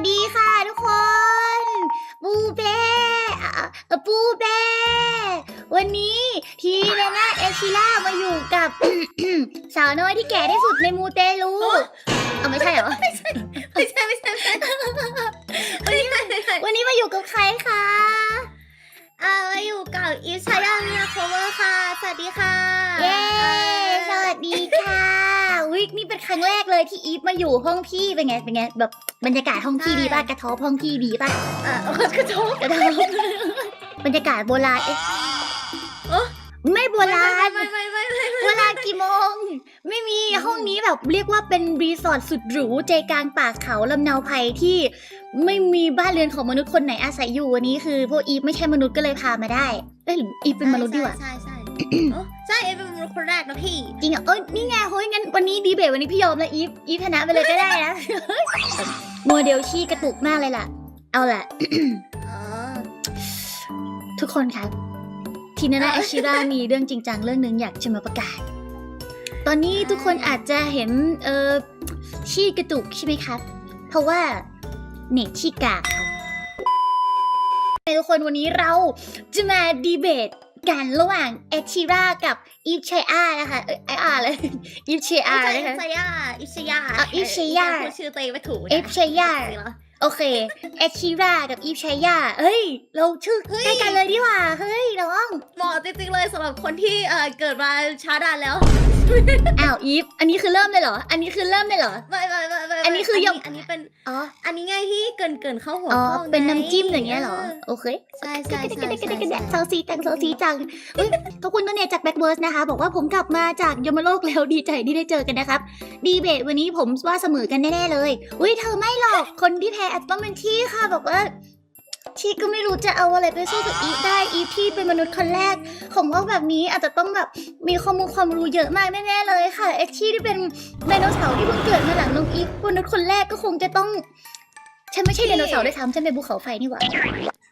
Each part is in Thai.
วัสดีค่ะทุกคน ปูเป้อะอะปูเป้วันนี้ทีเนน่าเอชิล่ามาอยู่กับ สาวน้อยที่แก่ที่สุดในมูเตลูเอาไม่ใช่เหรอ ไม่ใช่ ไม่ใช่ ไม่ใช่วันนี้มาวันนี้มาอยู่กับใครคะอ่ามาอยู่กับอีฟชายาเมียโคเวอร์ค่ะ สวัสดีค่ะ เย้ สวัสดีค่ะวิกนี่เป็นครั้งแรกเลยที่อีฟมาอยู่ห้องพี่เป็นไง เป็นไงแบบ บรรยากาศห้องพี่ดีป่ะกระทบห้องพี่ดีป่ะอ่ากระทบกระทบบรรยากาศโบราณเอ๊ะโอ้ไม่โบราณไม่ไม่ไม่ไม่เวลากี่โมง ไม่มีห้องนี้แบบเรียกว่าเป็นรีสอร์ทสุดหรูใจกลางป่าเขาลำเนาไพรที่ไม่มีบ้านเรือนของมนุษย์คนไหนอาศัยอยู่วันนี้คือพวกอีฟไม่ใช่มนุษย์ก็เลยพามาได้เอ้ยหรืออีฟเป็นมนุษย์ดีกว่าใช่ใช่โอ้ใช่เอฟเป็นมนุษย์คนแรกนะพี่ จริงเหรอเอ้ยนี่ไงเฮ้ยงั้นวันนี้ดีเบตวันนี้พี่ยอมแล้วอีฟอีฟชนะไปเลยก็ได้นะ โมเดลชี่กระตุกมากเลยล่ะ เอาล่ะ ทุกคนครับทีนานาแอชิรามีเรื่องจริงจังเรื่องหนึ่งอยากจะมาประกาศ ตอนนี้ทุกคนอาจจะเห็นเออชี้กระตุกใช่ไหมครับ เพราะว่าเน็ตชี้กากครับทุกคนวันนี้เราจะมาดีเบต กันระหว่างแอชิรากับอีฟชัยอานะคะเอ้ยไออาเลยอีฟชัยอาใช่นะคะ อิชยาอิชยาอะอิชยา พูดชื่อตัวเองไม่ถูกนะอิชยา จริงเหรอ โอเคแอชิรากับอีฟชัยาเฮ้ย เราชื่อเฮ้ยใกล้กันเลยดีกว่า เฮ้ยน้องเหมาะจริงๆเลยสำหรับคนที่เอ่อเกิดมาช้านานแล้ว อ้าวอีฟอันนี้คือเริ่มเลยเหรอ อันนี้คือเริ่มเลยเหรอ ไม่ไม่ไม่ไม่อันนี้คือยัง อันนี้เป็น อ๋อ อันนี้ไงที่เกินเกินเข้าหัวอ๋อข้อไงเป็นน้ำจิ้มอย่างเงี้ยเหรอ โอเคใช่ใช่ใช่กระใช่เดะกระเดะกระเดะใช่เซาซีจังเซาซีจังเฮ้ยขอบคุณตัวเนี่ยจากแบ็กเวิร์สนะคะ บอกว่าผมกลับมาจากยมโลกแล้วดีใจที่ได้เจอกันนะครับ ดีเบตวันนี้ผมว่าเสมอกันแน่ๆเลยอุ้ยเธอไม่หรอกคนที่แพ้อาจจะต้องเป็นที่ค่ะบอกว่าที่ก็ไม่รู้จะเอาอะไรไปสู้กับอีฟได้อีฟที่เป็นมนุษย์คนแรก ของโลกแบบนี้อาจจะต้องแบบมีข้อมูลความรู้เยอะมากแน่ๆเลยค่ะเอ็กชี่ที่เป็นไดโนเสาร์ที่เพิ่งเกิดมาหลังน้องอีฟมนุษย์คนแรกก็คงจะต้อง ฉันไม่ใช่ไดโนเสาร์ด้วยซ้ำฉันเป็นภูเขาไฟนี่หว่า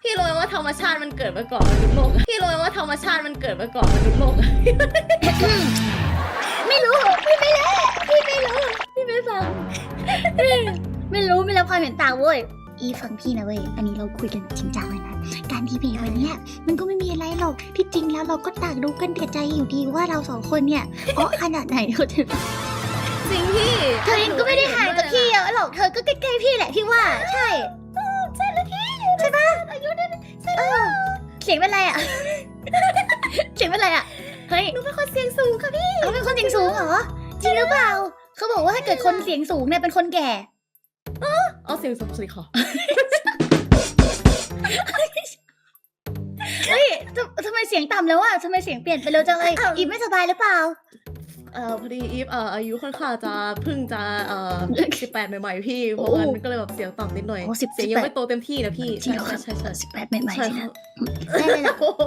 พี่รู้ไหมว่าธรรมชาติมันเกิดมาก่อนมนุษย์โลกอะพี่รู้ไหมว่าธรรมชาติมันเกิดมาก่อนมนุษย์โลกอะไม่รู้พี่ไม่รู้พี่ไม่รู้พี่ไม่ฟัง ไม่รู้ไม่รับความเห็นต่างเว้ย อีฟังพี่นะเว้ย อันนี้เราคุยกันจริงจังเลยนะ การดีเบตวันเนี้ยมันก็ไม่มีอะไรหรอก ที่จริงแล้วเราก็ต่างรู้กันแต่ใจอยู่ดีว่าเราสองคนเนี่ยเพราะขนาดไหนเขาจะจริงพี่เธอเองก็ไม่ได้ห่างจากพี่เยอะหรอก เธอก็ใกล้ๆพี่แหละพี่ว่า ใช่ใช่แล้วพี่ใช่ปะอายุนั้นเออเสียงเป็นไรอะ เสียงเป็นไรอะ เฮ้ย หนูเป็นคนเสียงสูงค่ะพี่เขาเป็นคนเสียงสูงเหรอ จริงหรือเปล่า เขาบอกว่าถ้าเกิดคนเสียงสูงเนี่ยเป็นคนแก่ เอาเสียงสูงสิค่ะเฮ้ยทำทำไมเสียงต่ำแล้วอะทำไมเสียงเปลี่ยนไปเร็วจังเลยอีฟไม่สบายหรือเปล่า เอ่อพอดีอีฟเอ่ออายุค่อนข้างจะเพิ่งจะเอ่อสิบแปดใหม่ๆพี่เพโอ้ราะงั้นมันก็เลยแบบเสียงต่ำนิดหน่อยโอ้10เสียงยังไม่โตเต็มที่นะพี่จริงเหรอใช่ใช่ใช่สิบแปดใหม่ๆใช่สิครันะบได้เลยล่ะโอ้โห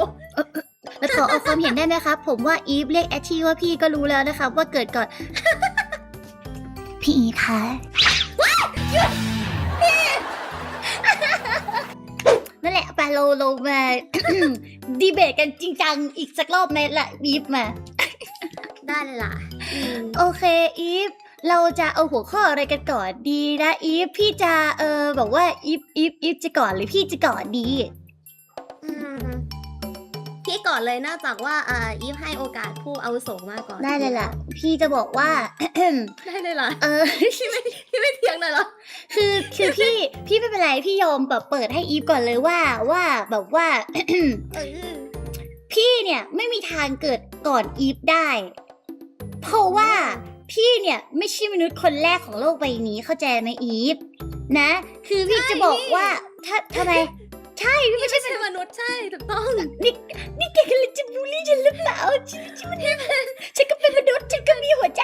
แล้วขอเอาความเห็นได้ไหมครับ ผมว่าอีฟเรียกแอชชี่ว่าพี่ก็รู้แล้วนะครับว่าเกิดก่อน พี่อีฟคะ เราเรามา ดีเบตกันจริงจังอีกสักรอบไหมละอีฟมา ได้เลยล่ะอืมโอเคอีฟเราจะเอาหัวข้ออะไรกันก่อนดีนะอีฟพี่จะเออบอกว่าอีฟอีฟอีฟจะก่อนหรือพี่จะก่อนดีอืม พี่ก่อนเลยนอกจากว่าเอ่ออีฟให้โอกาสผู้อาวุโสมากก่อนได้เลยล่ะ พี่จะบอกว่า ได้เลยล่ะเออ พี่ไม่พี่ไม่เถียงหน่อยเหรอ คือคือพี่พี่ไม่เป็นไรพี่ยอมแบบเปิดให้อีฟก่อนเลยว่าว่าแบบว่าเออพี่เนี่ยไม่มีทางเกิดก่อนอีฟได้ เพราะว่าพี่เนี่ยไม่ใช่มนุษย์คนแรกของโลกใบนี้เข้าใจไหมอีฟนะ คือพี่จะบอกว่าถ้าทำไม ใช่พี่พี่ไม่ใช่ไม่ใช่มนุษย์ใช่ถูกต้องนี่นี่แกกำลังจะบูลลี่ฉันหรือเปล่าฉันฉันไม่ได้ฉันก็เป็นมนุษย์ฉันก็มีหัวใจ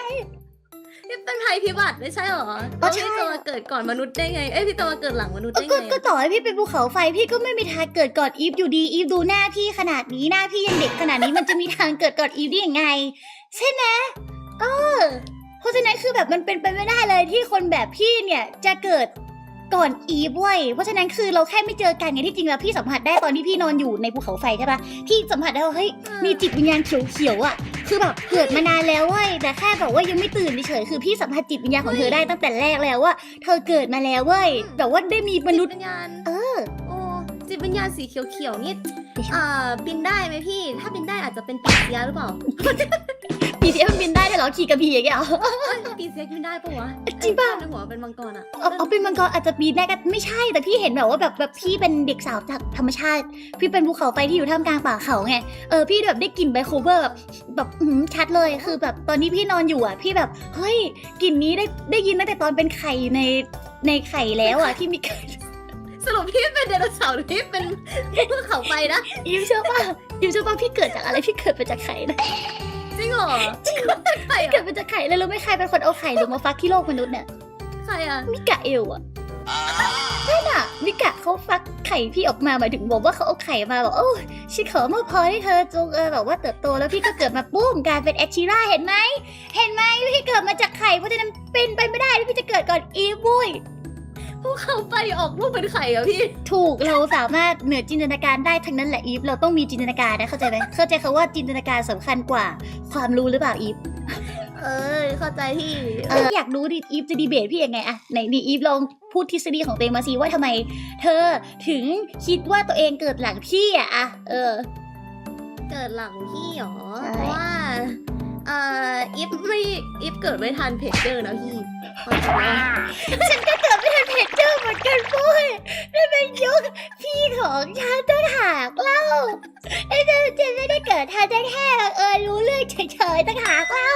พี่เป็นภัยพิบัติไม่ใช่เหรออ๋อแล้วใช่พี่จะมาเกิดก่อนมนุษย์ได้ไง เอ้ยพี่จะมาเกิดหลังมนุษย์เออได้ก็ไงก็ต่อให้พี่เป็นภูเขาไฟพี่ก็ไม่มีทางเกิดก่อนอีฟอยู่ดีอีฟดูหน้าพี่ขนาดนี้หน้าพี่ยังเด็กขนาดนี้มันจะมีทางเกิดก่อนอีฟได้ยังไง ใช่ไหมเออเพราะฉะนั้นคือแบบมันเป็นไปไม่ได้เลยที่คนแบบพี่เนี่ยจะเกิด ก่อนอีฟเว้ยเพราะฉะนั้นคือเราแค่ไม่เจอกันไงที่จริงแล้วพี่สัมผัสได้ตอนที่พี่นอนอยู่ในภูเขาไฟใช่ปะพี่สัมผัสได้ว่าเฮ้ยมีจิตวิญญาณเขียวๆอะ คือแบบเกิดมานานแล้วเว้ยแต่แค่แบบว่ายังไม่ตื่นเฉยๆคือพี่สัมผัสจิตวิญญาณของเธอได้ตั้งแต่แรกแล้วว่า เธอเกิดมาแล้วเว้ยแบบว่าได้มีมนุษย์จิตวิญญาณเออโอ้จิตวิญญาณสีเขียวๆนี่อ่าบินได้ไหมพี่ ถ้าบินได้อาจจะเป็นปีเสียหรือเปล่า ปีเสียมันบินได้ด้วยเหรอขี่กระบี่อย่างเงี้ยเหรอเอ้ยปีเสียบินได้ปะวะจริงปะ ไอ้ภาพในหัวเป็นมังกรอะเอาเอาเป็นมังกรอาจจะปีนได้ก็ไม่ใช่แต่พี่เห็นแบบว่าแบบแบบพี่เป็นเด็กสาวจากธรรมชาติ พี่เป็นภูเขาไฟที่อยู่ท่ามกลางป่าเขาไงเออพี่แบบได้กลิ่นไบโคเวอร์แบบแบบอื้อหือชัดเลยคือแบบตอนนี้พี่นอนอยู่อะ พี่แบบเฮ้ยกลิ่นนี้ได้ได้ยินตั้งแต่ตอนเป็นไข่ในในไข่แล้วอะที่มีสรุปพี่เป็นไดโนเสาร์หรือพี่เป็นภูเขาไฟนะ ยิมเชื่อป่ะยิมเชื่อป่ะพี่เกิดจากอะไรพี่เกิดมาจากไข่นะ จริงเหรอจริงใครพี่เกิอะดมาจากไข่เลยรู้ไหมใครเป็นคนเอาไข่ลงมาฟักที่โลกมนุษย์เนี่ยใครอะมิกะเอลอะนั่นอะมิกะเขาฟักไข่พี่ออกมาหมายถึงบอกว่าเขาเอาไข่มาบอกโอ้ยฉันขอมอบพรให้เธอจงเออแบบว่าเติบโตแล้วพี่ก็เกิดมาปุ้มกลายเป็นแอคชิร่าเห็นไหมเห็นไหมพี่เกิดมาจากไข่เพราะฉะนั้นเป็นไปไม่ได้ที่พี่จะเกิดก่อนอีฟบุ้ย ภูเขาไฟออกลูกเป็นไข่เหรอพี่ ถูกเราสามารถเหนือจินตนาการได้ทั้งนั้นแหละอีฟเราต้องมีจินตนาการนะเข้าใจไหมเข้าใจคำว่าจินตนาการสำคัญกว่า ความรู้หรือเปล่าอีฟเออเข้าใจพี่ เอออยากรู้ดิอีฟจะดีเบตพี่ยังไงอะไหนนี่อีฟลองพูดทฤษฎีของตัวเองมาสิว่าทำไม เธอถึงคิดว่าตัวเองเกิดหลังพี่อะอะเออ เกิดหลังพี่เหรอ ใช่ เพราะว่า เอ่ออิฟไม่อิฟเกิดไม่ทันเพจเจอร์นะพี่เอาจริงๆฉันก็เกิดไม่ทันเพจเจอร์เหมือนกันปุ้ยนั่นเป็นยุคพี่ของฉันต่างหากเล่าไอ้เธอจะไม่ได้เกิดทันจะแค่บังเออรู้เรื่องเฉยๆต่างหากเล่า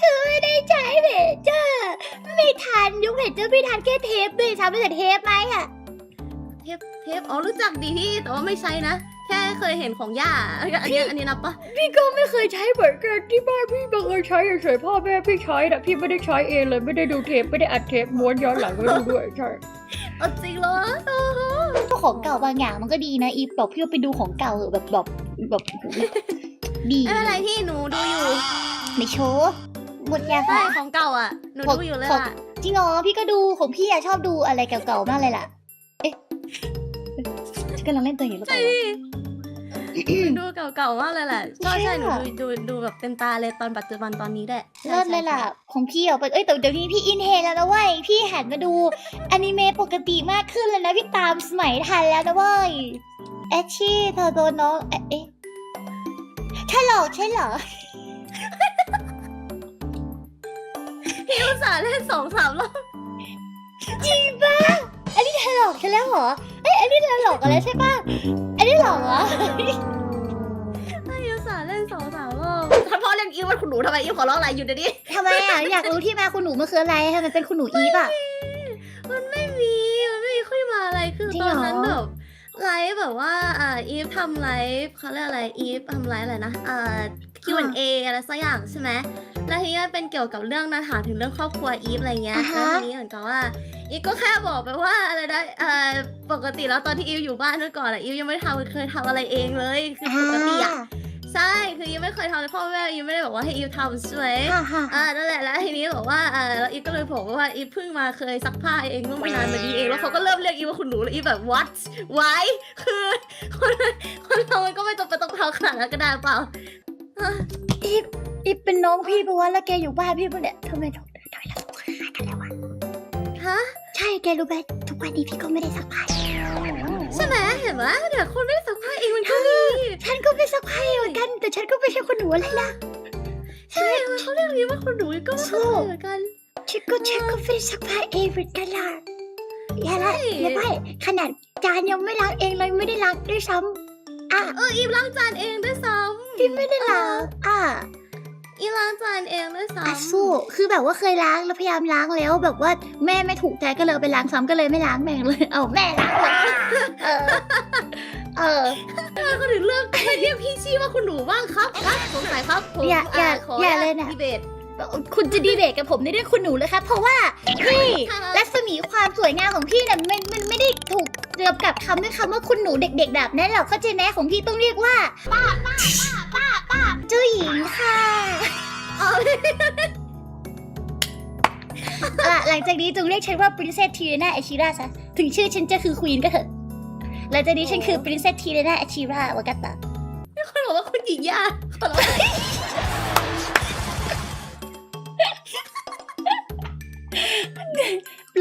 เธอไม่ได้ใช้เพจเจอร์ไม่ทันยุคเพจเจอร์ไม่ทันแค่เทปด้วยซ้ำแต่เทปไหมอะเทปเทปอ๋อรู้จักดีพี่แต่ว่าไม่ใช้นะ แค่เคยเห็นของย่าอันนี้อันนี้นับปะพี่ก็ไม่เคยใช้เหมือนกันที่บ้านพี่บังเอิญใช้เฉยๆพ่อแม่พี่ใช้แต่พี่ไม่ได้ใช้เองเลยไม่ได้ดูเทปไม่ได้อัดเทปม้วนย้อนหลังไม่ดูด้วยใช่เอาจริงเหรอโอ้โหพวกของเก่าบางอย่างมันก็ดีนะอีฟบอกพี่ว่าไปดูของเก่าเถอะแบบแบบแบบดีไม่เป็นไรพี่หนูดูอยู่ไม่โชว์หมดยังใช่อะของเก่าอะหนูของดูอยู่เลยของอะจริงเหรอพี่ก็ดูของพี่อะชอบดูอะไรเก่าๆมากเลยล่ะเอ๊ะฉันกำลังเล่นตัวอย่างนี้หรือเปล่าวะหนู ดูเก่าๆมากเลยแหละใช่ใช่หนูใช่ดูดูดูแบบเต็มตาเลยตอนปัจจุบันตอนนี้แหละใช่เลิศเลยล่ะใช่ของพี่อะเอ้ยแต่เดี๋ยวนี้พี่อินเทรนด์แล้วนะเว้ยพี่หันมาดูอนิเมะปกติมากขึ้นเลยนะพี่ตามสมัยทันแล้วนะเว้ยแอชชี่เธอโดนน้องเอ๊ะเอ๊ะใช่หรอใช่เหรอพี่อุตส่าห์เล่นสองสามรอบจริงปะอันนี้เธอหลอกฉันแล้วเหรอเอ้ยอันนี้เธอหลอกกันแล้วใช่ปะ อันนี้หลอกเหรอพี่อุตส่าห์เล่นสองสามรอบถ้าพ่อเรียกอีฟว่าคุณหนูทำไมอีฟขอร้องอะไรอยู่เดี๋ยวนี้ทำไมอะอยากรู้ที่มาคุณหนูมันคืออะไรทำไมเป็นคุณหนูอีฟอะ มันไม่มีมันไม่มีขึ้นมาอะไรคือจริงตเหรอ อนนั้นแบบไลฟ์แบบว่าอ่าอีฟทำไลฟ์เขาเรียกอะไรอีฟทำไลฟ์อะไรนะอ่า Q&A อะไรสักอย่างใช่ไหมแล้วทีนี้มันเป็นเกี่ยวกับเรื่องนะถามถึงเรื่องครอบครัวอีฟอะไรเงี้ยอ่าฮะแล้วทีนี้เหมือนกับว่า อีฟก็แค่บอกไปว่าอะไรนะอ่าปกติแล้วตอนที่อีฟอยู่บ้านเมื่อก่อนอะอีฟยังไม่ทำเคยทำอะไรเองเลยคือปกติอะใช่คืออีฟไม่เคยทำเลยพ่อแม่อีฟไม่ได้บอกว่าให้อีฟทำใช่ไหม อ่าฮ่าอ่านั่นแหละแล้วทีนี้บอกว่าอ่าแล้วอีฟก็เลยบอกว่าอีฟเพิ่งมาเคยซักผ้าเองเมื่อไม่นานมานี้เองแล้วเขาก็เริ่มเรียกอีฟว่าคุณหนูแล้วอีฟแบบ what why คือคนคนเรามันก็ไม่จำเป็นต้องทำขนาดนั้นก็ได้เปล่า อีฟอีฟเป็นน้องพี่ปะวะแล้วแกอยู่บ้านพี่ปะเนี่ยทำไมทำไมเราคล้ายกันแล้ววะฮะใช่แกรู้ไหมทุกวันนี้พี่ก็ไม่ได้ซักผ้าใช่ไหมเห็นไหมเดี๋ยวคนไม่ได้ซักผ้าเองมันก็มีฉันก็ไม่ซักผ้าเหมือนกัน แต่ฉันก็ไม่ใช่คนหนูอะไรนะใช่เขาเรียกอีฟว่าคุณหนูก็ไม่เข้าใจเหมือนกันฉันก็ฉันก็ไม่ได้ซักผ้าเองเหมือนกันล่ะอย่าละใช่อย่าไปขนาดจานยังไม่ล้างเองเลยไม่ได้ล้างด้วยซ้ำอะเอออีฟล้างจานเองด้วยซ้ พี่ไม่ได้ล้างอะำอีฟล้างจานเองด้วยซ้อะสู้คือแบบว่าเคยล้างแล้วพยายามล้างแล้วแบบว่าแม่ไม่ถูกใจก็เลยเอาไปล้างซ้ำก็เลยไม่ล้างแม่งเลย เอาแม่ล้างเลยเออเออำก็ถึงเรื่องไม่เรียกพี่ชี่ว่าคุณหนูบ้างครับครับสงสัยครับผมอย่าอย่าขออย่าเลยนะดีเบตคุณจะดีเบตกับผมในเรื่องคุณหนูเลยครับ เพราะว่าพี่ค่ะ รัศมีความสวยงามของพี่เนี่ยมันมันไม่ได้ถูกเกี่ยวกับคำด้วยคำว่าคุณหนูเด็ก ๆ แบบนั้นหรอกเข้าใจไหมของพี่ต้องเรียกว่าป้าป้าป้า ป้าป้าเจ้าหญิงค่ะเอาอะหลังจากนี้จงเรียกฉันว่า Princess Tirana Ashira ซะ ถึงชื่อฉันจะคือ Queen ก็เถอะ หลังจากนี้ฉันคือ Princess Tirana Ashira วากัตตาคนบอกว่าคุณหญิงย่าขอร้อง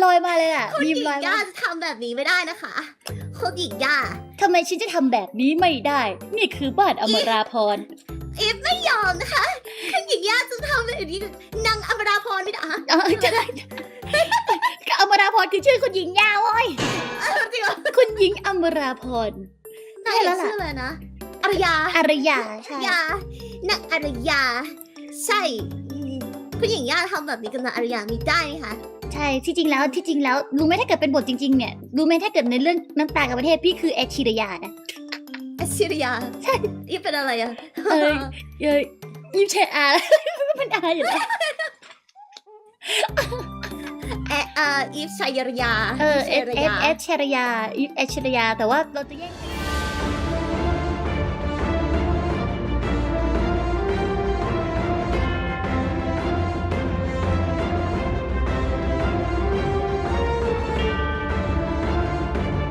ลอยมาเลยอะคุณมีหญิลงอยย่ามาจะทำแบบนี้ไม่ได้นะคะคุณหญิงย่าทำไมฉันจะทำแบบนี้ไม่ได้ นี่คือบ้านอมราพร อีฟไม่ยอมนะคะคุณหญิงย่าจะทำแบบนี้กับนางอมราพรไม่ได้อะเออจะได้ก็อมราพรคือชื่อคุณหญิงยาวโว้ยจริงเหรอคุณหญิงอมราพร นายชื่ออะไรนะอารยาอารยาใช่ยานางอารยา ใช่อืมคุณหญิงย่าทำแบบนี้กับนางอารยาไม่ได้นะคะใช่ที่จริงแล้วที่จริงแล้วรู้ไหมถ้าเกิดเป็นบทจริงๆเนี่ยรู้ไหมถ้าเกิดในเรื่องน้ำตากับประเทศพี่คือแอชิรยานะ แอสซิริยาใช่อีฟเป็นอะไรอะเอ้ยเอ้ยยิมเชอามันอาอยู่แล้วแอเอ่ออีฟชัยรยาเออฟเอชัยสเอสเอสชรยาอีฟเอชชรยา แต่ว่าเราจะแยก